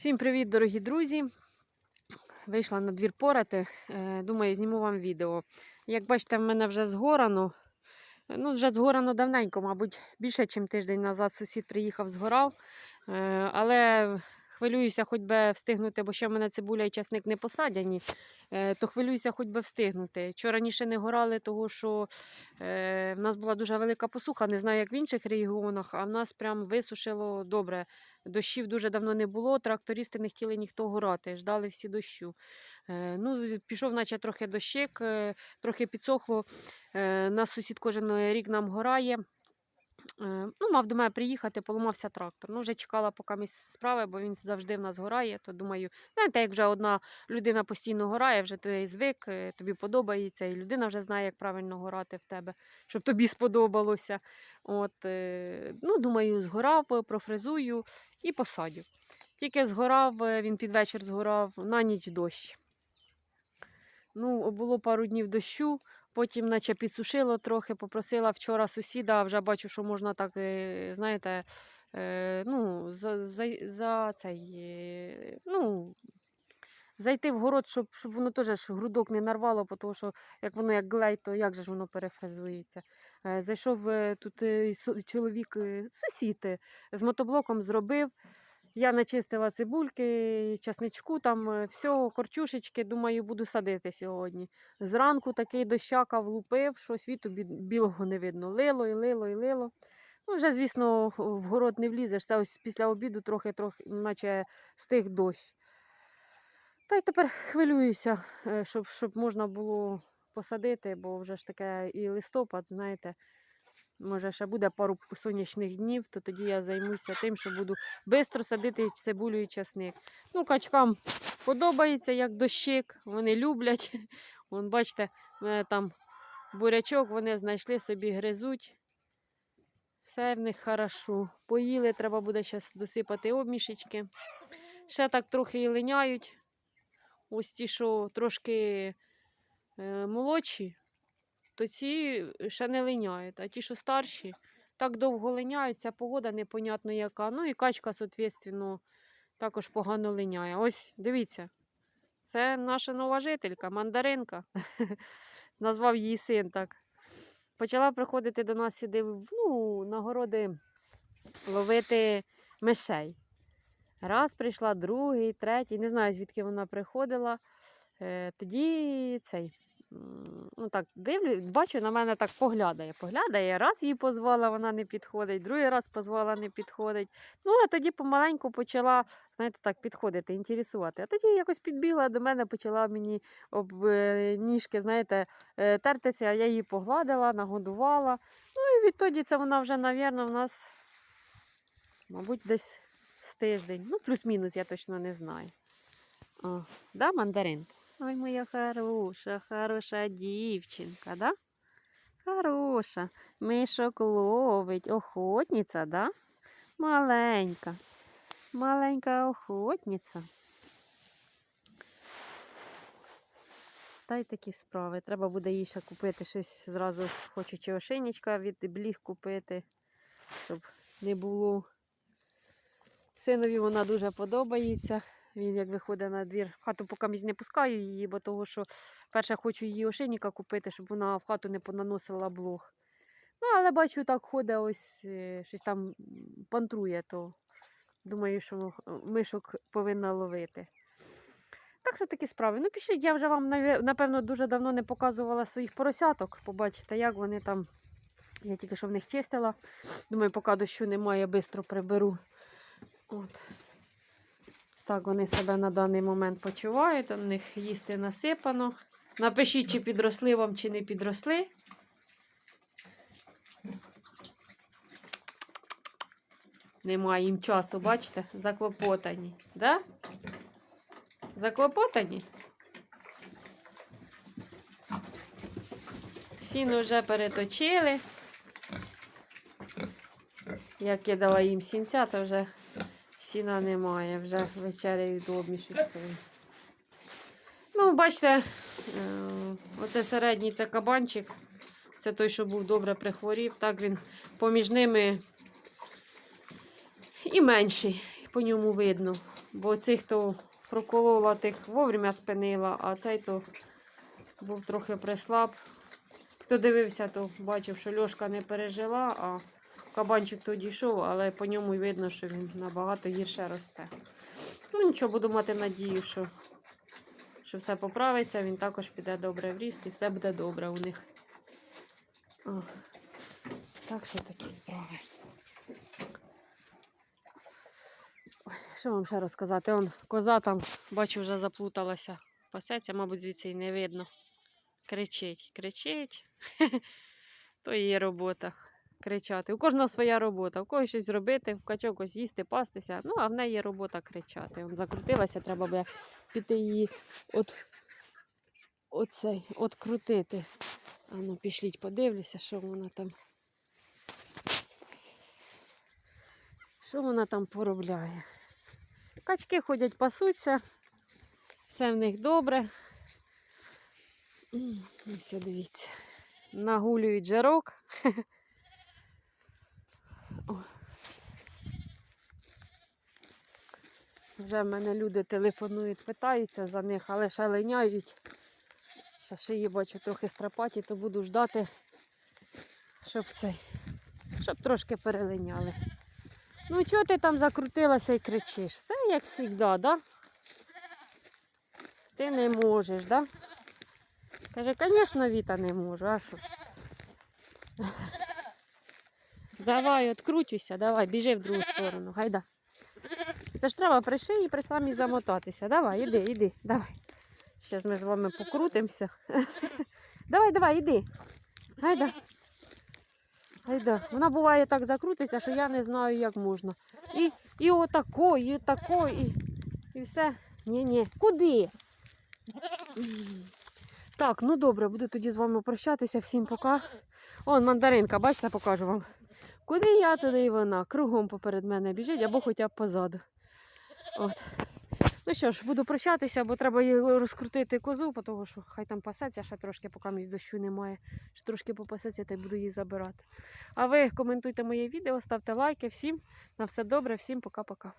Всім привіт, дорогі друзі! Вийшла на двір порати. Е, Думаю, зніму вам відео. Як бачите, в мене вже згорано. Ну, вже згорано давненько, мабуть, більше, ніж тиждень назад сусід приїхав, згорав. Е, Але хвилююся, хоч би встигнути, бо ще в мене цибуля і часник не посадяні, Е, то хвилююся, хоч би встигнути. Що раніше не горали, того що е, в нас була дуже велика посуха, не знаю, як в інших регіонах, а в нас прям висушило добре. Дощів дуже давно не було, трактористи не хотіли ніхто горати, ждали всі дощу. Е, ну, пішов, наче трохи дощик, трохи підсохло. Нас сусід кожен рік нам горає. Е, ну, мав до мене приїхати, поламався трактор. Ну, вже чекала, поки ми справи, бо він завжди в нас горає. То думаю, знаєте, як вже одна людина постійно горає, вже ти звик, е, тобі подобається, і людина вже знає, як правильно горати в тебе, щоб тобі сподобалося. От, е, ну, думаю, згорав, профрезую і посадю. Тільки згорав, він під вечір згорав, на ніч дощ. Ну, було пару днів дощу, потім наче підсушило трохи, попросила вчора сусіда, вже бачу, що можна так, е, знаєте, е, ну, за, за, за цей, е, ну, зайти в город, щоб, щоб воно теж грудок не нарвало, тому що як воно як глей, то як же ж воно перефразується. Зайшов тут чоловік, сусід з мотоблоком зробив. Я начистила цибульки, часничку, там е, всього, корчушечки, думаю, буду садити сьогодні. Зранку такий дощака влупив, що світу білого не видно. Лило і лило і лило. Ну, вже, звісно, в город не влізеш. Це ось після обіду трохи-трохи, наче стих дощ. Та й тепер хвилююся, е, щоб, щоб можна було посадити, бо вже ж таке і листопад, знаєте, може ще буде пару сонячних днів, то тоді я займуся тим, що буду швидко садити цибулю і часник. Ну, качкам подобається, як дощик, вони люблять. Вон, бачите, мене там бурячок, вони знайшли собі, гризуть. Все в них хорошо. Поїли, треба буде зараз досипати обмішечки. Ще так трохи і линяють. Ось ті, що трошки е, молодші, то ці ще не линяють. А ті, що старші, так довго линяють, ця погода непонятно яка. Ну і качка, соответственно, також погано линяє. Ось, дивіться, це наша нова жителька, мандаринка. Назвав її син так. Почала приходити до нас сюди ну, на городи ловити мишей. Раз прийшла, другий, третій, не знаю, звідки вона приходила. Е, тоді цей. Ну так, дивлю, бачу, на мене так поглядає. Поглядає, раз її позвала, вона не підходить, другий раз позвала, не підходить. Ну, а тоді помаленьку почала, знаєте, так, підходити, інтересувати. А тоді якось підбігла до мене, почала мені об е, ніжки, знаєте, е, тертися, а я її погладила, нагодувала. Ну і відтоді це вона вже, навірно, в нас, мабуть, десь з тиждень. Ну, плюс-мінус, я точно не знаю. О, да, мандаринка? Ой, моя хороша, хороша дівчинка, да? Хороша. Мишок ловить, охотниця, да? Маленька. Маленька охотниця. Та й такі справи. Треба буде їй ще купити щось зразу хочу чи від бліг купити, щоб не було. Синові вона дуже подобається. Він як виходить на двір, хату поки не пускаю її, бо того, що перше хочу її ошейника купити, щоб вона в хату не понаносила блох. Ну, але бачу, так ходить, ось е, щось там пантрує, то думаю, що мишок повинна ловити. Так що такі справи. Ну, пишіть, я вже вам, напевно, дуже давно не показувала своїх поросяток. Побачите, як вони там. Я тільки що в них чистила. Думаю, поки дощу немає, швидко приберу. От. Так вони себе на даний момент почувають, у них їсти насипано. Напишіть, чи підросли вам, чи не підросли. Немає їм часу, бачите? Заклопотані. Да? Заклопотані? Сіно вже переточили. Я кидала їм сінця, то вже сіна немає, вже вечеряють обмішечкою. Ну, бачите, е, оце середній це кабанчик. Це той, що був добре прихворів. Так він поміж ними і менший, по ньому видно. Бо цих то проколола, тих вовремя спинила, а цей то був трохи прислаб. Хто дивився, то бачив, що Льошка не пережила, а кабанчик то дійшов, але по ньому видно, що він набагато гірше росте. Ну нічого, буду мати надію, що, що все поправиться, він також піде добре в ріст і все буде добре у них. О, так що такі справи. Що вам ще розказати? Он коза там, бачу, вже заплуталася. Пасеться, мабуть, звідси й не видно. Кричить, кричить. То її робота. Кричати. У кожного своя робота. У когось щось робити, в качок ось їсти, пастися. Ну, а в неї є робота кричати. Он закрутилася, треба буде піти її от, оцей, от крутити. А ну, пішліть, подивлюся, що вона там. Що вона там поробляє? Качки ходять, пасуться, все в них добре. М, Ось дивіться. Нагулюють жарок. Вже в мене люди телефонують, питаються за них, але ще линяють. Ще шиї бачу трохи страпаті, то буду ждати, щоб цей, щоб трошки перелиняли. Ну, чого ти там закрутилася і кричиш? Все як завжди, да? Ти не можеш, да? Каже, звісно, Віта не можу, а що? Давай, открутюйся, давай, біжи в другу сторону, гайда. Це ж треба при шиї при самій замотатися. Давай, іди, іди, давай. Зараз ми з вами покрутимося. Давай, давай, іди. Гайда. Гайда. Вона буває так закрутиться, що я не знаю, як можна. І, і отако, і отако, і, і все. Ні-ні. Куди? Так, ну добре, буду тоді з вами прощатися. Всім пока. Он мандаринка, бачите, покажу вам. Куди я, туди і вона. Кругом поперед мене біжить або хоча б позаду. От. Ну що ж, буду прощатися, бо треба розкрутити козу, тому що хай там пасеться, ще трошки, поки місць дощу немає. Ще трошки попасеться, та й буду її забирати. А ви коментуйте моє відео, ставте лайки. Всім на все добре, всім пока-пока.